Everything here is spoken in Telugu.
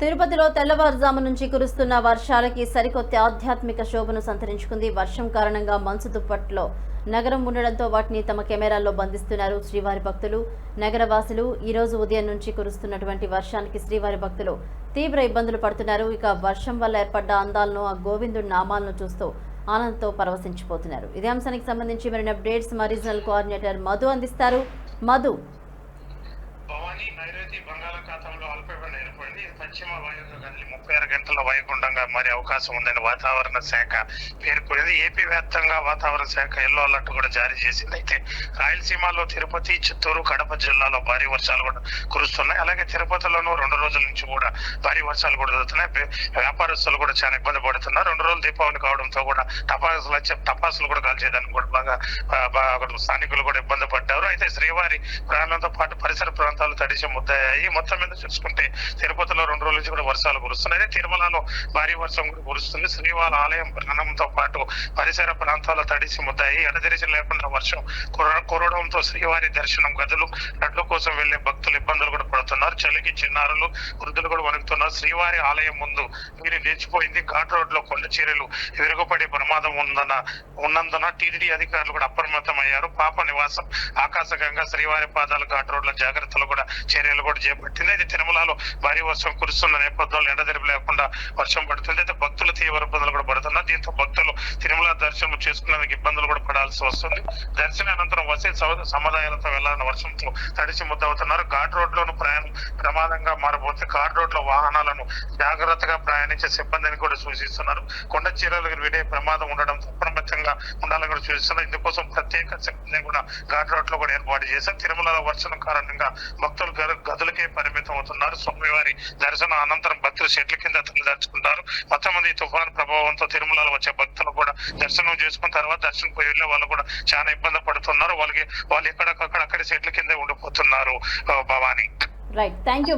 తిరుపతిలో తెల్లవారుజాము నుంచి కురుస్తున్న వర్షాలకి సరికొత్త ఆధ్యాత్మిక శోభను సంతరించుకుంది. వర్షం కారణంగా మంచు దుప్పట్లో నగరం ఉండడంతో వాటిని తమ కెమెరాల్లో బంధిస్తున్నారు శ్రీవారి భక్తులు. నగరవాసులు ఈ రోజు ఉదయం నుంచి కురుస్తున్నటువంటి వర్షానికి శ్రీవారి భక్తులు తీవ్ర ఇబ్బందులు పడుతున్నారు. ఇక వర్షం వల్ల ఏర్పడ్డ అందాలను ఆ గోవిందుడి నామాలను చూస్తూ ఆనందంతో పరవశించిపోతున్నారు. ఇదే అంశానికి సంబంధించి మరిన్ని అప్డేట్స్ మా రీజనల్ కోఆర్డినేటర్ మధు అందిస్తారు. మధు. భవానీ నైరుతి బంగాళాఖాతంలో అల్పపీడనం ఏర్పడింది ఇది పశ్చిమ వాయువ్య కదిలి ముప్పై ఆరు గంటల వైగుండంగా మారే అవకాశం ఉందని వాతావరణ శాఖ పేర్కొనేది. ఏపీ వ్యాప్తంగా వాతావరణ శాఖ ఎల్లో అలర్ట్ కూడా జారీ చేసింది. అయితే రాయలసీమలో తిరుపతి చిత్తూరు కడప జిల్లాలో భారీ వర్షాలు కూడా కురుస్తున్నాయి. అలాగే తిరుపతిలోనూ రెండు రోజుల నుంచి కూడా భారీ వర్షాలు కూడా జరుగుతున్నాయి వ్యాపారస్తులు కూడా చాలా ఇబ్బంది పడుతున్నారు. రెండు రోజులు దీపావళి కావడంతో కూడా టపాసులు వచ్చే టపాసులు కూడా కాల్చేదానికి కూడా బాగా బాగా స్థానికులు కూడా ఇబ్బంది పడ్డారు. అయితే శ్రీవారి ప్రాణంతో పాటు పరిసర ప్రాంతాలు తడిసి ముద్దయ్యాయి మొత్తం మీద చూసుకుంటే తిరుపతిలో రెండు రోజుల నుంచి కూడా వర్షాలు కురుస్తున్నాయి. తిరుమల జిల్లాలో భారీ వర్షం కూడా కురుస్తుంది. శ్రీవారి ఆలయం ప్రాణంతో పాటు పరిసర ప్రాంతాలు తడిసి ముద్దాయి. ఎడతెరిచి లేకుండా వర్షం కురవడంతో శ్రీవారి దర్శనం గదులు నడ్ల కోసం వెళ్ళే భక్తులు ఇబ్బందులు కూడా పడుతున్నారు. చలికి చిన్నారులు వృద్ధులు కూడా వణుకుతున్నారు. శ్రీవారి ఆలయం ముందు నీరు నిలిచిపోయింది. ఘాట్ రోడ్లో కొండ చీరలు విరుగుపడే ప్రమాదం ఉందన్న ఉన్నందున టీటీడీ అధికారులు కూడా అప్రమత్తం అయ్యారు పాప నివాసం ఆకాశగంగా శ్రీవారి పాదాలు ఘాట్ రోడ్ల జాగ్రత్తలు కూడా చర్యలు కూడా చేపట్టింది. అయితే తిరుమలలో భారీ వర్షం కురుస్తున్న నేపథ్యంలో ఎండదెరిపి లేకుండా వర్షం పడుతుంది. అయితే భక్తులు తీవ్ర ఇబ్బందులు కూడా పడుతున్నారు. దీంతో భక్తులు తిరుమల దర్శనం చేసుకునేందుకు ఇబ్బందులు కూడా పడాల్సి వస్తుంది. దర్శన అనంతరం వసతి సముదాయాలతో వెళ్ళాలని వర్షంతో తడిసి ముద్దవుతున్నారు. ఘాట్ రోడ్ లోను ప్రయాణం ప్రమాదంగా మారబోతే ఘాట్ రోడ్లో వాహనాలను జాగ్రత్తగా ప్రయాణించే సిబ్బందిని కూడా సూచిస్తున్నారు. కొండ చీరలు విడే ప్రమాదం ఉండడం అప్రమత్తంగా ఉండాలని కూడా సూచిస్తున్నారు. ఇందుకోసం ప్రత్యేక సిబ్బందిని కూడా ఘాట్ రోడ్లో కూడా ఏర్పాటు చేశారు. తిరుమలలో వర్షం కారణంగా భక్తులు గదులకే పరిమితం అవుతున్నారు స్వామివారి దర్శనం అనంతరం భక్తులు చెట్ల కింద తల్లి మొత్తం మంది తుఫాను ప్రభావంతో తిరుమలలో వచ్చే భక్తులు కూడా దర్శనం చేసుకున్న తర్వాత దర్శనం పోయి వెళ్ళే వాళ్ళు కూడా చాలా ఇబ్బంది పడుతున్నారు. వాళ్ళకి వాళ్ళు ఎక్కడక్కడ అక్కడ చెట్ల కింద ఉండిపోతున్నారు భవాని. Right thank you